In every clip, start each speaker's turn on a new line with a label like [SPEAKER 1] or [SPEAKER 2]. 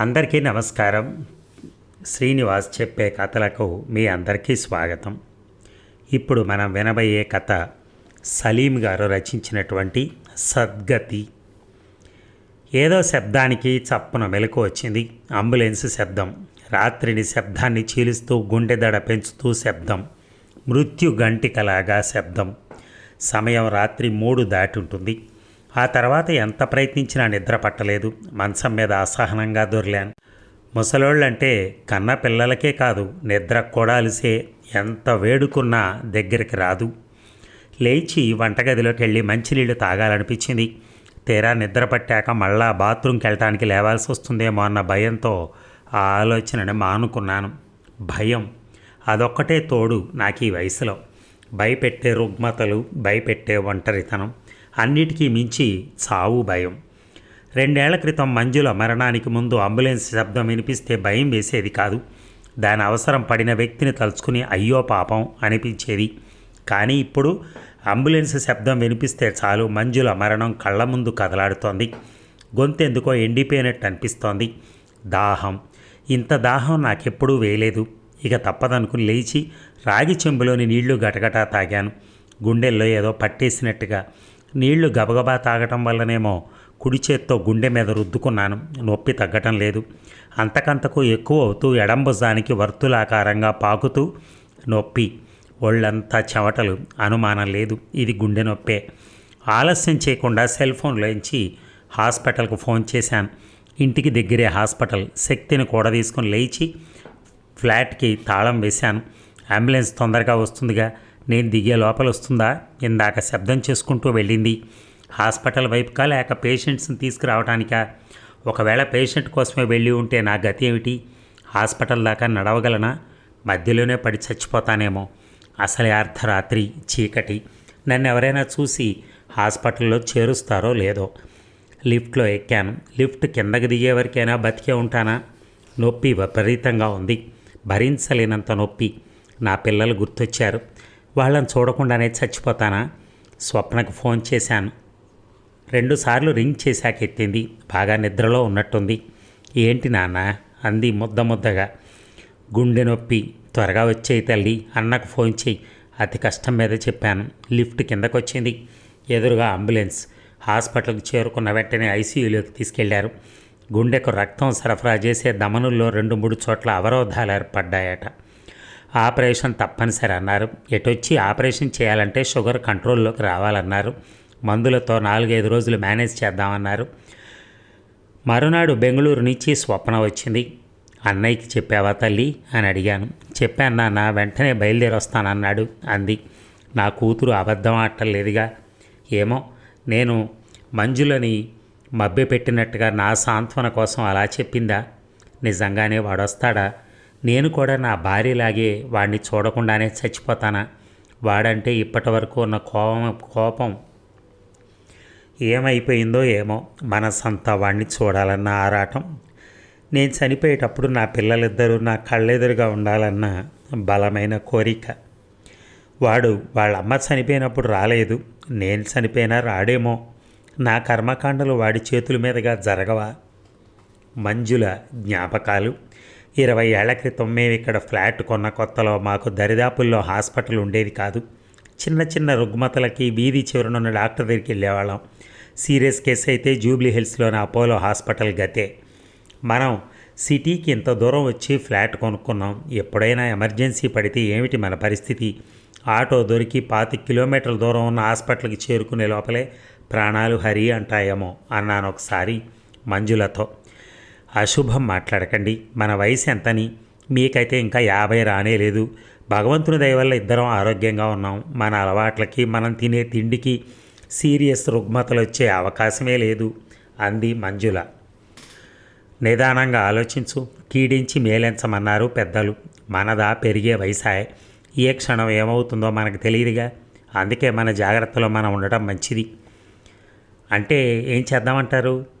[SPEAKER 1] అందరికీ నమస్కారం. శ్రీనివాస్ చెప్పే కథలకు మీ అందరికీ స్వాగతం. ఇప్పుడు మనం వినబోయే కథ సలీం గారు రచించినటువంటి సద్గతి. ఏదో శబ్దానికి చప్పున మెలకు వచ్చింది. అంబులెన్స్ శబ్దం రాత్రిని శబ్దాన్ని చీలుస్తూ గుండెదడ పెంచుతూ శబ్దం మృత్యు గంటికలాగా శబ్దం. సమయం రాత్రి మూడు దాటి ఉంటుంది ఆ తర్వాత ఎంత ప్రయత్నించినా నిద్ర పట్టలేదు. మంచం మీద అసహనంగా దొర్లాను. ముసలోళ్ళంటే కన్న పిల్లలకే కాదు నిద్ర కూడా అలిసే ఎంత వేడుకున్నా దగ్గరికి రాదు. లేచి వంటగదిలోకి వెళ్ళి మంచినీళ్ళు తాగాలనిపించింది. తీరా నిద్ర పట్టాక మళ్ళా బాత్రూమ్కి వెళ్ళటానికి లేవాల్సి వస్తుందేమో అన్న భయంతో ఆ ఆలోచనని మానుకున్నాను. భయం అదొక్కటే తోడు నాకు ఈ వయసులో. భయపెట్టే రుగ్మతలు భయపెట్టే ఒంటరితనం. అన్నిటికీ మించి చావు భయం. రెండేళ్ళ క్రితం మంజుల మరణానికి ముందు అంబులెన్స్ శబ్దం వినిపిస్తే భయం వేసేది కాదు. దాని అవసరం పడిన వ్యక్తిని తలుచుకుని అయ్యో పాపం అనిపించేది. కానీ ఇప్పుడు అంబులెన్స్ శబ్దం వినిపిస్తే చాలు మంజుల మరణం కళ్ళ ముందు కదలాడుతోంది. గొంతెందుకో ఎండిపోయినట్టు అనిపిస్తోంది. దాహం. ఇంత దాహం నాకెప్పుడూ వేయలేదు. ఇక తప్పదనుకుని లేచి రాగి చెంబులోని నీళ్ళు గటగటా తాగాను. గుండెల్లో ఏదో పట్టేసినట్టుగా నీళ్ళు గబగబా తాగటం వల్లనేమో కుడి చేత్తో గుండె మీద రుద్దుకున్నాను. నొప్పి తగ్గటం లేదు. అంతకంతకు ఎక్కువ అవుతూ ఎడంబుజానికి వర్తులాకారంగా పాకుతూ నొప్పి. ఒళ్ళంతా చెమటలు. అనుమానం లేదు. ఇది గుండె నొప్పే. ఆలస్యం చేయకుండా సెల్ ఫోన్లోంచి హాస్పిటల్కు ఫోన్ చేశాను. ఇంటికి దగ్గరే హాస్పిటల్. శక్తిని కూడా తీసుకుని లేచి ఫ్లాట్కి తాళం వేశాను. అంబులెన్స్ తొందరగా వస్తుందిగా. నేను దిగే లోపల వస్తుందా? ఇందాక శబ్దం చేసుకుంటూ వెళ్ళింది. హాస్పిటల్ వైపుకా లేక పేషెంట్స్ని తీసుకురావడానికా ఒకవేళ పేషెంట్ కోసమే వెళ్ళి ఉంటే నా గతి ఏమిటి? హాస్పిటల్ దాకా నడవగలనా? మధ్యలోనే పడి చచ్చిపోతానేమో. అసలే అర్ధరాత్రి చీకటి. నన్ను ఎవరైనా చూసి హాస్పిటల్లో చేరుస్తారో లేదో. లిఫ్ట్లో ఎక్కాను. లిఫ్ట్ కిందకి దిగే వరకైనా బతికే ఉంటానా? నొప్పి విపరీతంగా ఉంది. భరించలేనంత నొప్పి. నా పిల్లలు గుర్తొచ్చారు. వాళ్ళని చూడకుండానే చచ్చిపోతానా? స్వప్నకు ఫోన్ చేశాను. రెండుసార్లు రింగ్ చేశాక ఎత్తింది. బాగా నిద్రలో ఉన్నట్టుంది. ఏంటి నాన్న? అంది ముద్ద ముద్దగా. గుండె నొప్పి. త్వరగా వచ్చేయి తల్లి. అన్నకు ఫోన్ చేయి. అతి కష్టం మీద చెప్పాను. లిఫ్ట్ కిందకొచ్చింది. ఎదురుగా అంబులెన్స్. హాస్పిటల్కి చేరుకున్న వెంటనే ఐసీయూలోకి తీసుకెళ్ళారు. గుండెకు రక్తం సరఫరా చేసే దమనుల్లో రెండు మూడు చోట్ల అవరోధాలు ఏర్పడ్డాయట. ఆపరేషన్ తప్పనిసరి అన్నారు. ఎటొచ్చి ఆపరేషన్ చేయాలంటే షుగర్ కంట్రోల్లోకి రావాలన్నారు. మందులతో నాలుగైదు రోజులు మేనేజ్ చేద్దామన్నారు. మరునాడు బెంగళూరు నుంచి స్వప్న వచ్చింది. అన్నయ్యకి చెప్పావా తల్లి? అని అడిగాను. చెప్పాను నాన్న వెంటనే బయలుదేరి వస్తానన్నాడు అంది. నా కూతురు అబద్ధం ఆడలేదుగా ఏమో నేను మంజులని మభ్యపెట్టినట్టుగా నా సాంత్వన కోసం అలా చెప్పిందా? నిజంగానే వాడొస్తాడా? నేను కూడా నా భార్యలాగే వాడిని చూడకుండానే చచ్చిపోతానా? వాడంటే ఇప్పటి వరకు ఉన్న కోపం కోపం ఏమైపోయిందో ఏమో మనసంతా వాడిని చూడాలన్న ఆరాటం. నేను చనిపోయేటప్పుడు నా పిల్లలిద్దరూ నా కళ్ళెదురుగా ఉండాలన్న బలమైన కోరిక. వాడు వాళ్ళ అమ్మ చనిపోయినప్పుడు రాలేదు. నేను చనిపోయినా రాడేమో. నా కర్మకాండలు వాడి చేతుల మీదుగా జరగవా? మంజుల జ్ఞాపకాలు. ఇరవై ఏళ్ళ క్రితం మేము ఇక్కడ ఫ్లాట్ కొన్న కొత్తలో మాకు దరిదాపుల్లో హాస్పిటల్ ఉండేది కాదు. చిన్న చిన్న రుగ్మతలకి వీధి చివరనున్న డాక్టర్ దగ్గరికి వెళ్ళేవాళ్ళం. సీరియస్ కేసు అయితే జూబ్లీ హిల్స్లోని అపోలో హాస్పిటల్ గతే. మనం సిటీకి ఇంత దూరం వచ్చి ఫ్లాట్ కొనుక్కున్నాం. ఎప్పుడైనా ఎమర్జెన్సీ పడితే ఏమిటి మన పరిస్థితి? ఆటో దొరికి పాతి కిలోమీటర్ల దూరం ఉన్న హాస్పిటల్కి చేరుకునే లోపలే ప్రాణాలు హరి అంటాయేమో అన్నాను ఒకసారి మంజులతో. అశుభం మాట్లాడకండి. మన వయసు ఎంతని? మీకైతే ఇంకా యాభై రానే లేదు. భగవంతుని దయవల్ల ఇద్దరం ఆరోగ్యంగా ఉన్నాం. మన అలవాట్లకి మనం తినే తిండికి సీరియస్ రుగ్మతలు వచ్చే అవకాశమే లేదు అంది మంజుల. నిదానంగా ఆలోచించు. కీడించి మేలెంచమన్నారు పెద్దలు. మనదా పెరిగే వయసాయే. ఏ క్షణం ఏమవుతుందో మనకు తెలియదుగా. అందుకే మన జాగ్రత్తలో మనం ఉండటం మంచిది. అంటే ఏం చేద్దామంటారు?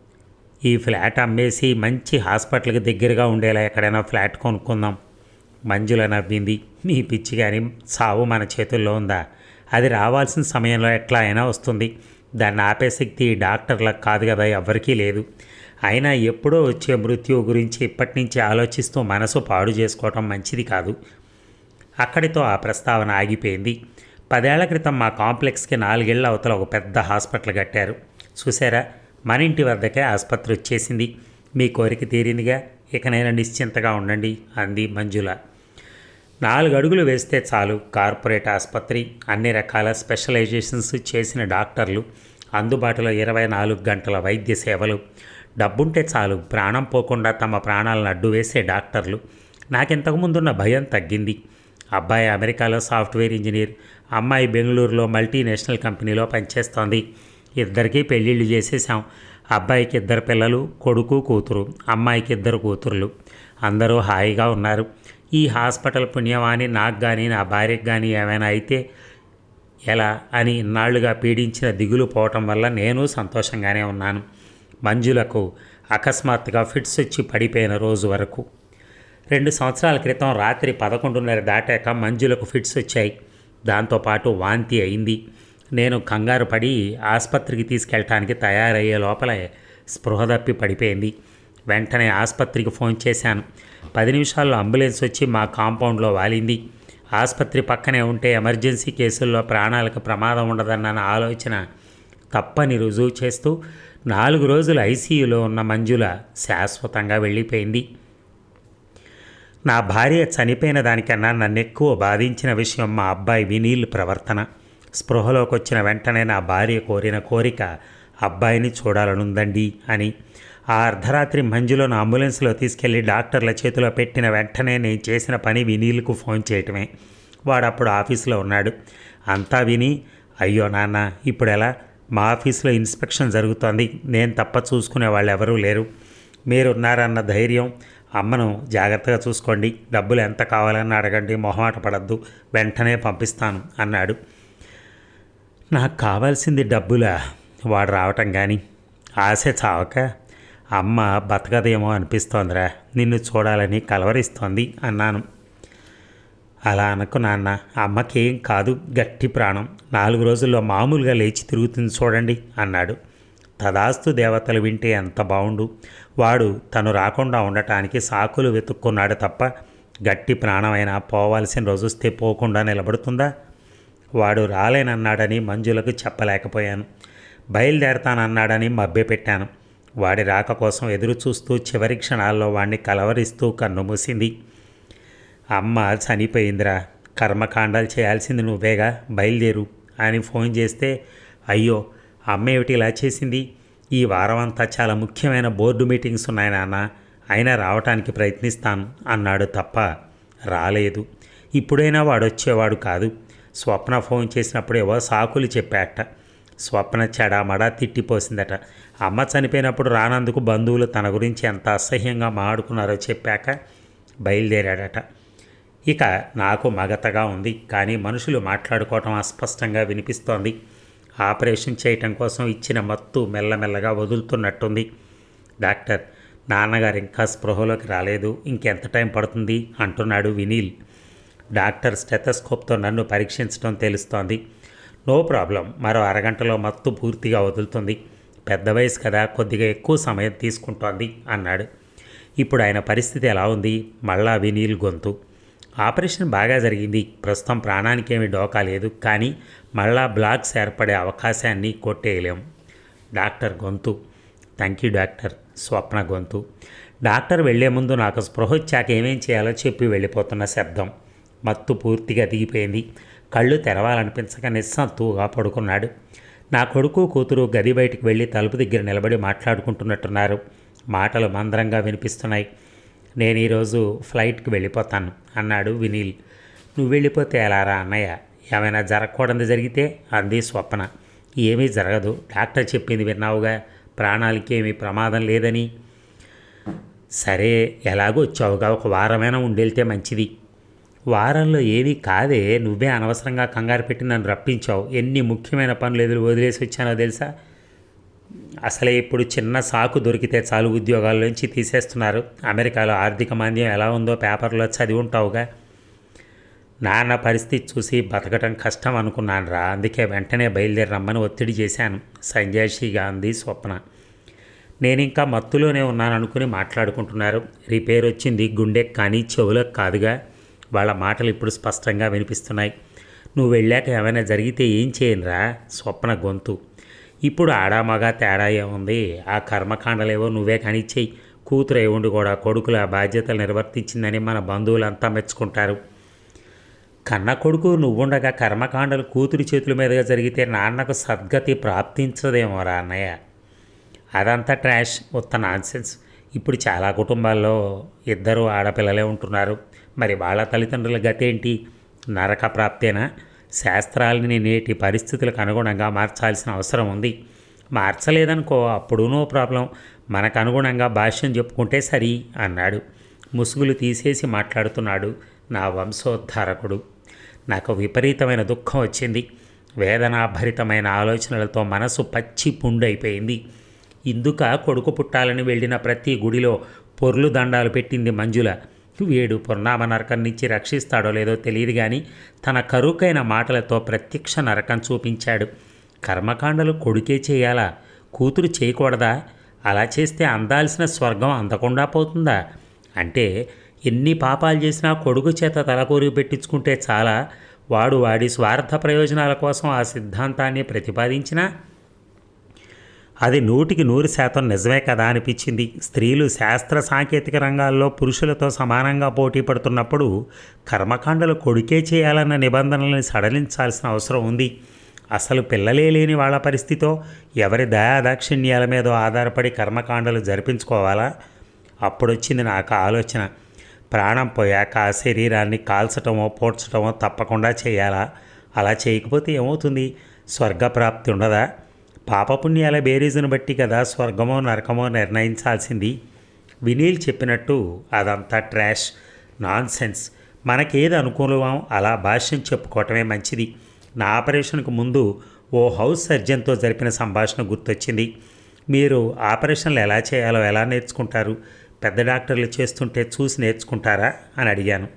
[SPEAKER 1] ఈ ఫ్లాట్ అమ్మేసి మంచి హాస్పిటల్కి దగ్గరగా ఉండేలా ఎక్కడైనా ఫ్లాట్ కొనుక్కుందాం. మంజుల నవ్వింది. మీ పిచ్చి కానీ సావు మన చేతుల్లో ఉందా? అది రావాల్సిన సమయంలో ఎట్లా అయినా వస్తుంది. దాన్ని ఆపే శక్తి డాక్టర్లకు కాదు కదా ఎవ్వరికీ లేదు. అయినా ఎప్పుడో వచ్చే మృత్యువు గురించి ఇప్పటి నుంచి ఆలోచిస్తూ మనసు పాడు చేసుకోవటం మంచిది కాదు. అక్కడితో ఆ ప్రస్తావన ఆగిపోయింది. పదేళ్ళ క్రితం మా కాంప్లెక్స్కి నాలుగేళ్ళ అవతల ఒక పెద్ద హాస్పిటల్ కట్టారు. చూసారా మన ఇంటి వద్దకే ఆసుపత్రి వచ్చేసింది. మీ కోరిక తీరిందిగా? ఇకనైనా నిశ్చింతగా ఉండండి అంది మంజుల. నాలుగు అడుగులు వేస్తే చాలు కార్పొరేట్ ఆసుపత్రి. అన్ని రకాల స్పెషలైజేషన్స్ చేసిన డాక్టర్లు. అందుబాటులో ఇరవై నాలుగు గంటల వైద్య సేవలు. డబ్బుంటే చాలు ప్రాణం పోకుండా తమ ప్రాణాలను అడ్డు వేసే డాక్టర్లు. నాకింతకుముందున్న భయం తగ్గింది. అబ్బాయి అమెరికాలో సాఫ్ట్వేర్ ఇంజనీర్ అమ్మాయి బెంగళూరులో మల్టీనేషనల్ కంపెనీలో పనిచేస్తోంది. ఇద్దరికీ పెళ్ళిళ్ళు చేసేసాం అబ్బాయికి ఇద్దరు పిల్లలు కొడుకు కూతురు అమ్మాయికి ఇద్దరు కూతుర్లు. అందరూ హాయిగా ఉన్నారు. ఈ హాస్పిటల్ పుణ్యమాని నాకు కానీ నా భార్యకు కానీ ఏమైనా అయితే ఎలా అని ఇన్నాళ్ళుగా పీడించిన దిగులు పోవటం వల్ల నేను సంతోషంగానే ఉన్నాను. మంజులకు అకస్మాత్తుగా ఫిట్స్ వచ్చి పడిపోయిన రోజు వరకు. రెండు సంవత్సరాల క్రితం రాత్రి పదకొండున్నర దాటాక మంజులకు ఫిట్స్ వచ్చాయి. దాంతోపాటు వాంతి అయింది. నేను కంగారు పడి ఆసుపత్రికి తీసుకెళ్ళటానికి తయారయ్యే లోపల స్పృహ తప్పి పడిపోయింది. వెంటనే ఆసుపత్రికి ఫోన్ చేశాను. పది నిమిషాల్లో అంబులెన్స్ వచ్చి మా కాంపౌండ్లో వాలింది. ఆసుపత్రి పక్కనే ఉంటే ఎమర్జెన్సీ కేసుల్లో ప్రాణాలకు ప్రమాదం ఉండదన్న ఆలోచన తప్పని రుజువు చేస్తూ నాలుగు రోజులు ఐసీయూలో ఉన్న మంజుల శాశ్వతంగా వెళ్ళిపోయింది. నా భార్య చనిపోయిన దానికన్నా నన్ను ఎక్కువ బాధించిన విషయం మా అబ్బాయి వినీల్ ప్రవర్తన. స్పృహలోకి వచ్చిన వెంటనే నా భార్య కోరిన కోరిక అబ్బాయిని చూడాలనుందండి అని. ఆ అర్ధరాత్రి మంజులను అంబులెన్స్లో తీసుకెళ్ళి డాక్టర్ల చేతిలో పెట్టిన వెంటనే నేను చేసిన పని వినీల్కు ఫోన్ చేయటమే. వాడు అప్పుడు ఆఫీస్లో ఉన్నాడు. అంతా విని అయ్యో నాన్న ఇప్పుడు ఎలా మా ఆఫీస్లో ఇన్స్పెక్షన్ జరుగుతోంది. నేను తప్ప చూసుకునే వాళ్ళు ఎవరూ లేరు. మీరున్నారన్న ధైర్యం అమ్మను జాగ్రత్తగా చూసుకోండి. డబ్బులు ఎంత కావాలని అడగండి. మొహమాట పడద్దు. వెంటనే పంపిస్తాను అన్నాడు. నాకు కావాల్సింది డబ్బులా? వాడు రావటం కానీ ఆశ చావక అమ్మ బతకదేమో అనిపిస్తోందిరా. నిన్ను చూడాలని కలవరిస్తోంది అన్నాను. అలా అనకు నాన్న. అమ్మకేం కాదు గట్టి ప్రాణం. నాలుగు రోజుల్లో మామూలుగా లేచి తిరుగుతుంది చూడండి అన్నాడు. తదాస్తు దేవతలు వింటే ఎంత బాగుండు వాడు తను రాకుండా ఉండటానికి సాకులు వెతుక్కున్నాడు తప్ప గట్టి ప్రాణమైనా పోవాల్సిన రోజుస్తే పోకుండా నిలబడుతుందా? వాడు రాలేనన్నాడని మంజులకు చెప్పలేకపోయాను. బయలుదేరతానన్నాడని మభ్యపెట్టాను వాడి రాక కోసం ఎదురు చూస్తూ చివరి క్షణాల్లో వాడిని కలవరిస్తూ కన్నుమూసింది అమ్మ చనిపోయిందిరా. కర్మకాండాలు చేయాల్సింది నువ్వేగా బయలుదేరు అని ఫోన్ చేస్తే అయ్యో అమ్మ ఏమిటి ఇలా చేసింది? ఈ వారం అంతా చాలా ముఖ్యమైన బోర్డు మీటింగ్స్ ఉన్నాయి నాన్న. అయినా రావటానికి ప్రయత్నిస్తాను అన్నాడు తప్ప రాలేదు. ఇప్పుడైనా వాడు వచ్చేవాడు కాదు. స్వప్న ఫోన్ చేసినప్పుడేవో సాకులు చెప్పాట స్వప్న చెడామడా తిట్టిపోసిందట. అమ్మ చనిపోయినప్పుడు రానందుకు బంధువులు తన గురించి ఎంత అసహ్యంగా మాడుకున్నారో చెప్పాక బయలుదేరాడట. ఇక నాకు మగతగా ఉంది కానీ మనుషులు మాట్లాడుకోవటం అస్పష్టంగా వినిపిస్తోంది. ఆపరేషన్ చేయటం కోసం ఇచ్చిన మత్తు మెల్లమెల్లగా వదులుతున్నట్టుంది. డాక్టర్ నాన్నగారు ఇంకా స్పృహలోకి రాలేదు ఇంకెంత టైం పడుతుంది? అంటున్నాడు వినీల్. డాక్టర్ స్టెథస్కోప్తో నన్ను పరీక్షించడం తెలుస్తోంది. నో ప్రాబ్లం మరో అరగంటలో మత్తు పూర్తిగా వదులుతుంది. పెద్ద వయసు కదా కొద్దిగా ఎక్కువ సమయం తీసుకుంటోంది అన్నాడు. ఇప్పుడు ఆయన పరిస్థితి ఎలా ఉంది? మళ్ళా వినీల్ గొంతు. ఆపరేషన్ బాగా జరిగింది. ప్రస్తుతం ప్రాణానికి ఏమి డోకా లేదు కానీ మళ్ళా బ్లాక్స్ ఏర్పడే అవకాశాన్ని కొట్టేయలేం. డాక్టర్ గొంతు. Thank you doctor. స్వప్న గొంతు. డాక్టర్ వెళ్ళే ముందు నాకు స్పృహ వచ్చాక ఏమేం చేయాలో చెప్పి వెళ్ళిపోతున్న శబ్దం. మత్తు పూర్తిగా దిగిపోయింది. కళ్ళు తెరవాలనిపించక నిస్సంతువుగా పడుకున్నాడు. నా కొడుకు కూతురు గది బయటికి వెళ్ళి తలుపు దగ్గర నిలబడి మాట్లాడుకుంటున్నట్టున్నారు. మాటలు మందరంగా వినిపిస్తున్నాయి. నేను ఈరోజు ఫ్లైట్కి వెళ్ళిపోతాను అన్నాడు వినీల్. నువ్వు వెళ్ళిపోతే ఎలారా అన్నయ్య? ఏమైనా జరగకూడదు జరిగితే అంది స్వప్న. ఏమీ జరగదు. డాక్టర్ చెప్పింది విన్నావుగా. ప్రాణాలకి ఏమీ ప్రమాదం లేదని. సరే ఎలాగో వచ్చావుగా. ఒక వారమైనా ఉండెళ్తే మంచిది. వారంలో ఏవి కాదే నువ్వే అనవసరంగా కంగారు పెట్టి నన్ను రప్పించావు. ఎన్ని ముఖ్యమైన పనులు ఎదురు వదిలేసి వచ్చానో తెలుసా? అసలే ఇప్పుడు చిన్న సాకు దొరికితే చాలు ఉద్యోగాల నుంచి తీసేస్తున్నారు. అమెరికాలో ఆర్థిక మాంద్యం ఎలా ఉందో పేపర్లో చదివి ఉంటావుగా. నాన్న పరిస్థితి చూసి బతకటం కష్టం అనుకున్నాను రా అందుకే వెంటనే బయలుదేరి రమ్మని ఒత్తిడి చేశాను. సంజయ్ గాంధీ స్వప్న. నేను ఇంకా మత్తులోనే ఉన్నాను అనుకుని మాట్లాడుకుంటున్నారు. రిపేర్ వచ్చింది గుండె కానీ చెవులకు కాదుగా. వాళ్ళ మాటలు ఇప్పుడు స్పష్టంగా వినిపిస్తున్నాయి. నువ్వు వెళ్ళాక ఏమైనా జరిగితే ఏం చేయనురా? స్వప్న గొంతు. ఇప్పుడు ఆడామగా తేడా ఏముంది? ఆ కర్మకాండలేవో నువ్వే కానిచ్చేయి కూతురు ఉండి కూడా కొడుకుల బాధ్యతలు నిర్వర్తించిందని మన బంధువులంతా మెచ్చుకుంటారు. కన్న కొడుకు నువ్వుండగా కర్మకాండలు కూతురి చేతుల మీదుగా జరిగితే నాన్నకు సద్గతి ప్రాప్తించదేమోరా అన్నయ్య? అదంతా ట్రాష్ ఉత్త నాన్సెన్స్. ఇప్పుడు చాలా కుటుంబాల్లో ఇద్దరు ఆడపిల్లలే ఉంటున్నారు. మరి వాళ్ళ తల్లిదండ్రుల గతేంటి? నరక ప్రాప్తేనా? శాస్త్రాలని నేటి పరిస్థితులకు అనుగుణంగా మార్చాల్సిన అవసరం ఉంది. మార్చలేదనుకో అప్పుడు నో ప్రాబ్లం. మనకు అనుగుణంగా భాష్యం చెప్పుకుంటే సరి అన్నాడు. ముసుగులు తీసేసి మాట్లాడుతున్నాడు నా వంశోద్ధారకుడు. నాకు విపరీతమైన దుఃఖం వచ్చింది. వేదనాభరితమైన ఆలోచనలతో మనసు పచ్చి పుండైపోయింది. ఇందుక కొడుకు పుట్టాలని వెళ్ళిన ప్రతి గుడిలో పొర్లు దండాలు పెట్టింది మంజుల. వీడు పుర్ణామ నరకం నుంచి రక్షిస్తాడో లేదో తెలియదు కానీ తన కరుకైన మాటలతో ప్రత్యక్ష నరకం చూపించాడు. కర్మకాండలు కొడుకే చేయాలా? కూతురు చేయకూడదా? అలా చేస్తే అందాల్సిన స్వర్గం అందకుండా పోతుందా? అంటే ఎన్ని పాపాలు చేసినా కొడుకు చేత తలకూరి పెట్టించుకుంటే చాలా. వాడు వాడి స్వార్థ ప్రయోజనాల కోసం ఆ సిద్ధాంతాన్ని ప్రతిపాదించినా అది నూటికి నూరు శాతం నిజమే కదా అనిపించింది. స్త్రీలు శాస్త్ర సాంకేతిక రంగాల్లో పురుషులతో సమానంగా పోటీ పడుతున్నప్పుడు కర్మకాండలు కొడుకే చేయాలన్న నిబంధనలను సడలించాల్సిన అవసరం ఉంది. అసలు పిల్లలే లేని వాళ్ళ పరిస్థితితో ఎవరి దయాదాక్షిణ్యాల మీద ఆధారపడి కర్మకాండలు జరిపించుకోవాలా? అప్పుడొచ్చింది నాకు ఆలోచన. ప్రాణం పోయాక ఆ శరీరాన్ని కాల్చటమో పోడ్చటమో తప్పకుండా చేయాలా? అలా చేయకపోతే ఏమవుతుంది? స్వర్గప్రాప్తి ఉండదా? పాపపుణ్యాల బేరీజును బట్టి కదా స్వర్గమో నరకమో నిర్ణయించాల్సింది. వినీల్ చెప్పినట్టు అదంతా ట్రాష్ నాన్ సెన్స్ మనకేది అనుకూలమో అలా భాష్యం చెప్పుకోవటమే మంచిది. నా ఆపరేషన్కు ముందు ఓ హౌస్ సర్జన్తో జరిపిన సంభాషణ గుర్తొచ్చింది. మీరు ఆపరేషన్లు ఎలా చేయాలో ఎలా నేర్చుకుంటారు? పెద్ద డాక్టర్లు చేస్తుంటే చూసి నేర్చుకుంటారా? అని అడిగాను.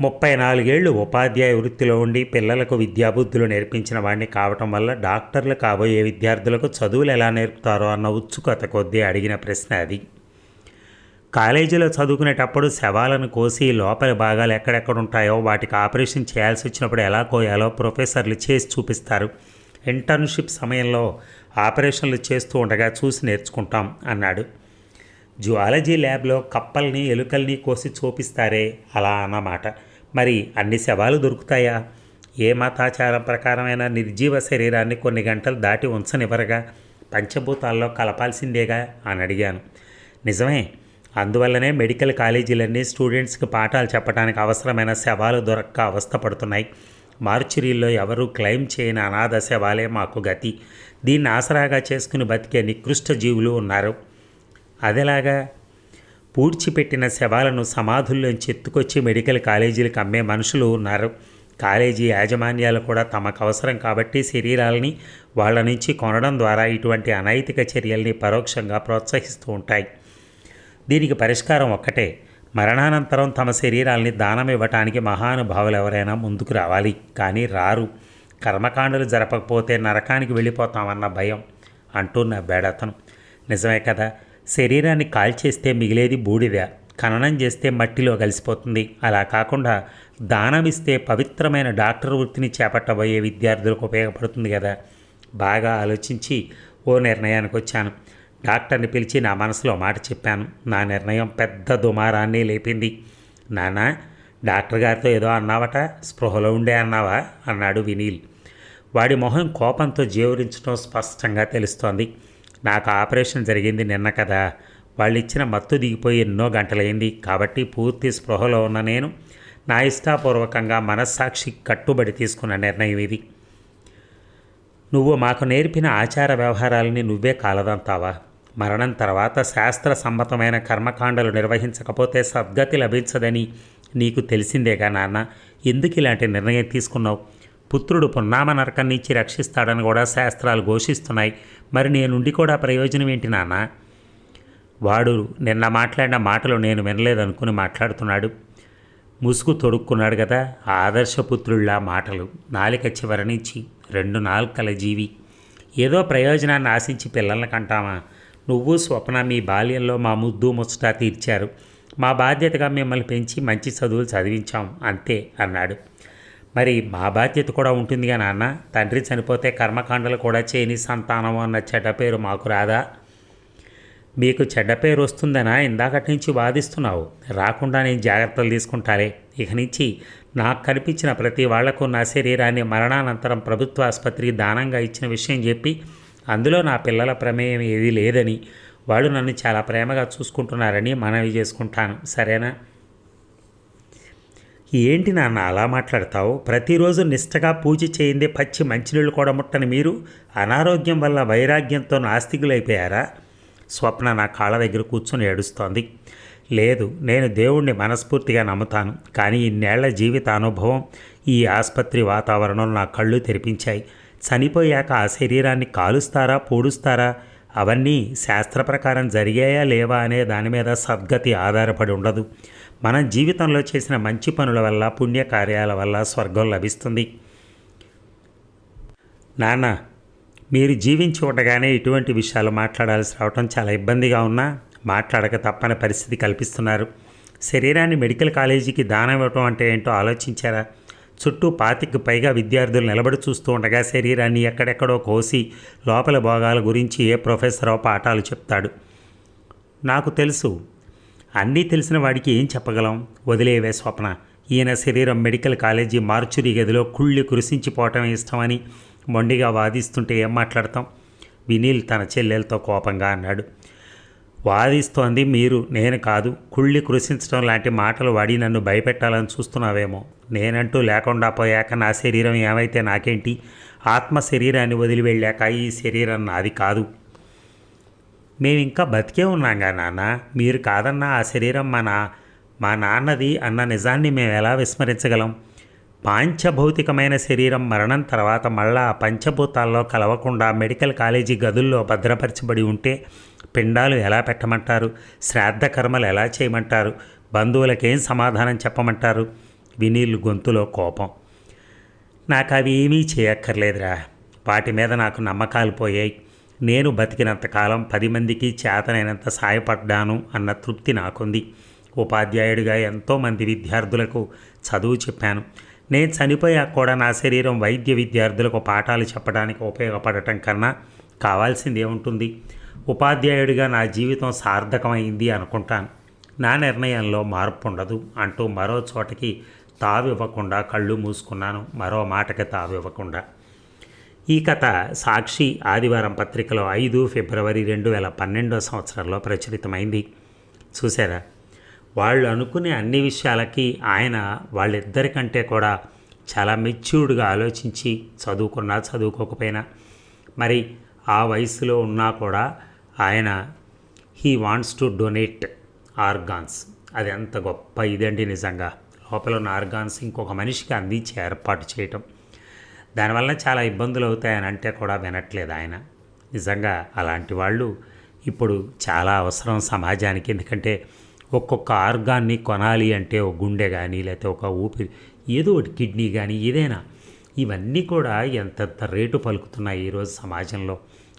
[SPEAKER 1] ముప్పై నాలుగేళ్ళు ఉపాధ్యాయ వృత్తిలో ఉండి పిల్లలకు విద్యాబుద్ధులు నేర్పించిన వాడిని కావటం వల్ల డాక్టర్లు కాబోయే విద్యార్థులకు చదువులు ఎలా నేర్పుతారో అన్న ఉత్సుకత కొద్దీ అడిగిన ప్రశ్న అది. కాలేజీలో చదువుకునేటప్పుడు శవాలను కోసి లోపలి భాగాలు ఎక్కడెక్కడ ఉంటాయో వాటికి ఆపరేషన్ చేయాల్సి వచ్చినప్పుడు ఎలా కోయాలో ప్రొఫెసర్లు చేసి చూపిస్తారు. ఇంటర్న్షిప్ సమయంలో ఆపరేషన్లు చేస్తూ ఉండగా చూసి నేర్చుకుంటాం అన్నాడు. జువాలజీ ల్యాబ్లో కప్పల్ని ఎలుకల్ని కోసి చూపిస్తారే అలా అన్నమాట. మరి అన్ని శవాలు దొరుకుతాయా? ఏ మతాచారం ప్రకారమైన నిర్జీవ శరీరాన్ని కొన్ని గంటలు దాటి ఉంచనివ్వరగా. పంచభూతాల్లో కలపాల్సిందేగా అని అడిగాను. నిజమే. అందువల్లనే మెడికల్ కాలేజీలన్నీ స్టూడెంట్స్కి పాఠాలు చెప్పడానికి అవసరమైన శవాలు దొరక్క అవస్థపడుతున్నాయి మార్చురీల్లో ఎవరూ క్లెయిమ్ చేయని అనాథ శవాలే మాకు గతి. దీన్ని ఆసరాగా చేసుకుని బతికే నికృష్ట జీవులు ఉన్నారు. అదేలాగా? పూడ్చిపెట్టిన శవాలను సమాధుల్లోంచి ఎత్తుకొచ్చి మెడికల్ కాలేజీలకు అమ్మే మనుషులు ఉన్నారు కాలేజీ యాజమాన్యాలు కూడా తమకు అవసరం కాబట్టి శరీరాలని వాళ్ళ నుంచి కొనడం ద్వారా ఇటువంటి అనైతిక చర్యల్ని పరోక్షంగా ప్రోత్సహిస్తూ ఉంటాయి. దీనికి పరిష్కారం ఒక్కటే. మరణానంతరం తమ శరీరాల్ని దానం ఇవ్వటానికి మహానుభావులు ఎవరైనా ముందుకు రావాలి. కానీ రారు. కర్మకాండలు జరపకపోతే నరకానికి వెళ్ళిపోతామన్న భయం అంటున్న బేడతను నిజమే కదా? శరీరాన్ని కాల్చేస్తే మిగిలేది బూడిద ఖననం చేస్తే మట్టిలో కలిసిపోతుంది. అలా కాకుండా దానమిస్తే పవిత్రమైన డాక్టర్ వృత్తిని చేపట్టబోయే విద్యార్థులకు ఉపయోగపడుతుంది కదా? బాగా ఆలోచించి ఓ నిర్ణయానికి వచ్చాను. డాక్టర్ని పిలిచి నా మనసులో మాట చెప్పాను. నా నిర్ణయం పెద్ద దుమారాన్ని లేపింది. నాన్న డాక్టర్ గారితో ఏదో అన్నావట? స్పృహలో ఉండే అన్నావా? అన్నాడు వినీల్. వాడి మొహం కోపంతో జీవరించడం స్పష్టంగా తెలుస్తోంది. నాకు ఆపరేషన్ జరిగింది నిన్న కదా. వాళ్ళు ఇచ్చిన మత్తు దిగిపోయి ఎన్నో గంటలైంది. కాబట్టి పూర్తి స్పృహలో ఉన్న నేను నా ఇష్టాపూర్వకంగా మనస్సాక్షి కట్టుబడి తీసుకున్న నిర్ణయం ఇది. నువ్వు మాకు నేర్పిన ఆచార వ్యవహారాలని నువ్వే కాలదంతావా? మరణం తర్వాత శాస్త్ర సమ్మతమైన కర్మకాండలు నిర్వహించకపోతే సద్గతి లభించదని నీకు తెలిసిందేగా నాన్న? ఎందుకు ఇలాంటి నిర్ణయం తీసుకున్నావు? పుత్రుడు పున్నామ నరకం నుంచి రక్షిస్తాడని కూడా శాస్త్రాలు ఘోషిస్తున్నాయి. మరి నేనుండి కూడా ప్రయోజనం ఏంటి నాన్న? వాడు నిన్న మాట్లాడిన మాటలు నేను వినలేదనుకుని మాట్లాడుతున్నాడు. ముసుగు తొడుక్కున్నాడు కదా ఆదర్శపుత్రుళ్ళ మాటలు. నాలిక చివరనిచ్చి రెండు నాలుకల జీవి. ఏదో ప్రయోజనాన్ని ఆశించి పిల్లల్ని కంటామా? నువ్వు స్వప్న మీ బాల్యంలో మా ముద్దు ముచ్చట తీర్చారు. మా బాధ్యతగా మిమ్మల్ని పెంచి మంచి చదువులు చదివించాం. అంతే అన్నాడు. మరి మా బాధ్యత కూడా ఉంటుందిగా నాన్న. తండ్రి చనిపోతే కర్మకాండలు కూడా చేయని సంతానం అన్న చెడ్డ పేరు మాకు రాదా? మీకు చెడ్డ పేరు వస్తుందనా? ఇందాకటి నుంచి వాదిస్తున్నావు. రాకుండా నేను జాగ్రత్తలు తీసుకుంటాలే. ఇక నుంచి నాకు కనిపించిన ప్రతి వాళ్ళకు నా శరీరాన్ని మరణానంతరం ప్రభుత్వ ఆసుపత్రికి దానంగా ఇచ్చిన విషయం చెప్పి అందులో నా పిల్లల ప్రమేయం ఏదీ లేదని వాళ్ళు నన్ను చాలా ప్రేమగా చూసుకుంటున్నారని మనవి చేసుకుంటాను. సరేనా? ఏంటి నాన్న అలా మాట్లాడతావు? ప్రతిరోజు నిష్టగా పూజ చేయిందే పచ్చి మంచినీళ్ళు కూడా ముట్టని మీరు? అనారోగ్యం వల్ల వైరాగ్యంతో నాస్తికులైపోయారా? స్వప్న నా కాళ్ళ దగ్గర కూర్చొని ఏడుస్తోంది. లేదు నేను దేవుణ్ణి మనస్ఫూర్తిగా నమ్ముతాను కానీ ఇన్నేళ్ళ జీవిత అనుభవం ఈ ఆసుపత్రి వాతావరణం నా కళ్ళు తెరిపించాయి. చనిపోయాక ఆ శరీరాన్ని కాలుస్తారా పూడుస్తారా? అవన్నీ శాస్త్ర ప్రకారం జరిగాయా లేవా అనే దాని మీద సద్గతి ఆధారపడి ఉండదు. మనం జీవితంలో చేసిన మంచి పనుల వల్ల పుణ్యకార్యాల వల్ల స్వర్గం లభిస్తుంది. నాన్న మీరు జీవించి ఉండగానే ఇటువంటి విషయాలు మాట్లాడాల్సి రావటం చాలా ఇబ్బందిగా ఉన్నా మాట్లాడక తప్పని పరిస్థితి కల్పిస్తున్నారు. శరీరాన్ని మెడికల్ కాలేజీకి దానం ఇవ్వటం అంటే ఏంటో ఆలోచించారా? చుట్టూ పాతికి పైగా విద్యార్థులు నిలబడి చూస్తూ ఉండగా శరీరాన్ని ఎక్కడెక్కడో కోసి లోపల భోగాల గురించి ఏ ప్రొఫెసరో పాఠాలు చెప్తాడు. నాకు తెలుసు. అన్నీ తెలిసిన వాడికి ఏం చెప్పగలం? వదిలేవే స్వప్న. ఈయన శరీరం మెడికల్ కాలేజీ మార్చురీ గదిలో కుళ్ళి కురిసించిపోవటం ఇష్టమని మొండిగా వాదిస్తుంటే ఏం మాట్లాడతాం? వినీల్ తన చెల్లెలతో కోపంగా అన్నాడు. వాదిస్తోంది మీరు నేను కాదు. కుళ్ళి కృషించడం లాంటి మాటలు వాడి నన్ను భయపెట్టాలని చూస్తున్నావేమో. నేనంటూ లేకుండా పోయాక నా శరీరం ఏమైతే నాకేంటి? ఆత్మ శరీరాన్ని వదిలి వెళ్ళాక ఈ శరీరం నాది కాదు. మేము ఇంకా బతికే ఉన్నాంగా నాన్న. మీరు కాదన్న ఆ శరీరం మన మా నాన్నది అన్న నిజాన్ని మేము ఎలా విస్మరించగలం? పాంచభౌతికమైన శరీరం మరణం తర్వాత మళ్ళా పంచభూతాల్లో కలవకుండా మెడికల్ కాలేజీ గదుల్లో భద్రపరచబడి ఉంటే పిండాలు ఎలా పెట్టమంటారు? శ్రాద్ధ కర్మలు ఎలా చేయమంటారు? బంధువులకేం సమాధానం చెప్పమంటారు? వినీళ్ళు గొంతులో కోపం. నాకు అవి ఏమీ చేయక్కర్లేదురా. వాటి మీద నాకు నమ్మకాలు పోయాయి. నేను బతికినంతకాలం పది మందికి చేతనైనంత సాయపడ్డాను అన్న తృప్తి నాకుంది. ఉపాధ్యాయుడిగా ఎంతోమంది విద్యార్థులకు చదువు చెప్పాను. నేను చనిపోయాక కూడా నా శరీరం వైద్య విద్యార్థులకు పాఠాలు చెప్పడానికి ఉపయోగపడటం కన్నా కావాల్సింది ఏముంటుంది? ఉపాధ్యాయుడిగా నా జీవితం సార్థకమైంది అనుకుంటాను. నా నిర్ణయంలో మార్పు ఉండదు అంటూ మరో చోటకి తావివ్వకుండా కళ్ళు మూసుకున్నాను. మరో మాటకి తావివ్వకుండా. ఈ కథ సాక్షి ఆదివారం పత్రికలో ఐదు ఫిబ్రవరి రెండు వేల పన్నెండో సంవత్సరంలో ప్రచురితమైంది. చూసారా వాళ్ళు అనుకునే అన్ని విషయాలకి ఆయన వాళ్ళిద్దరికంటే కూడా చాలా మెచ్యూర్డ్గా ఆలోచించి చదువుకున్నా చదువుకోకపోయినా మరి ఆ వయసులో ఉన్నా కూడా ఆయన he wants to donate organs. అది ఎంత గొప్ప ఇదండి నిజంగా. లోపల ఉన్న ఆర్గాన్స్ ఇంకొక మనిషికి అందించి ఏర్పాటు చేయటం. దానివల్ల చాలా ఇబ్బందులు అవుతాయని అంటే కూడా వినట్లేదు ఆయన. నిజంగా అలాంటి వాళ్ళు ఇప్పుడు చాలా అవసరం సమాజానికి ఎందుకంటే ఒక్కొక్క ఆర్గాన్ని కొనాలి అంటే ఒక గుండె కానీ లేకపోతే ఒక ఊపిరి ఏదో ఒకటి కిడ్నీ కానీ ఏదైనా. ఇవన్నీ కూడా ఎంతెంత రేటు పలుకుతున్నాయి ఈరోజు సమాజంలో.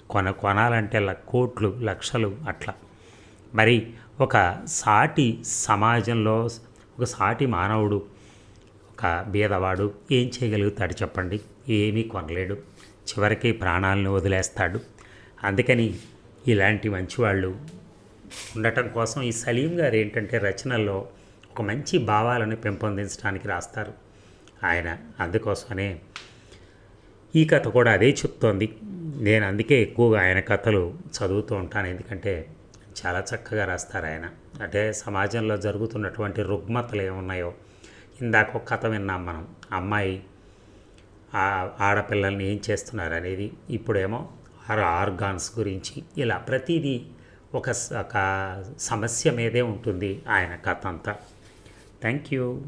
[SPEAKER 1] కొన కొనాలంటే కోట్లు లక్షలు అట్లా. మరి ఒక సాటి సమాజంలో ఒక సాటి మానవుడు ఒక బీదవాడు ఏం చేయగలుగుతాడు చెప్పండి? ఏమీ కొనలేడు. చివరికి ప్రాణాలను వదిలేస్తాడు. అందుకని ఇలాంటి మంచివాళ్ళు ఉండటం కోసం ఈ సలీం గారు ఏంటంటే రచనల్లో ఒక మంచి భావాలను పెంపొందించడానికి రాస్తారు. ఆయన అందుకోసమనే ఈ కథ కూడా అదే చెప్తోంది. నేను అందుకే ఎక్కువగా ఆయన కథలు చదువుతూ ఉంటాను. ఎందుకంటే చాలా చక్కగా రాస్తారు ఆయన. అంటే సమాజంలో జరుగుతున్నటువంటి రుగ్మతలు ఏమున్నాయో ఇందాక ఒక కథ విన్నాం మనం. అమ్మాయి ఆడపిల్లల్ని ఏం చేస్తున్నారు అనేది. ఇప్పుడేమో ఆర్గాన్స్ గురించి ఇలా ప్రతిదీ ఒక సమస్య మీదే ఉంటుంది ఆయన కథ అంతా. Thank you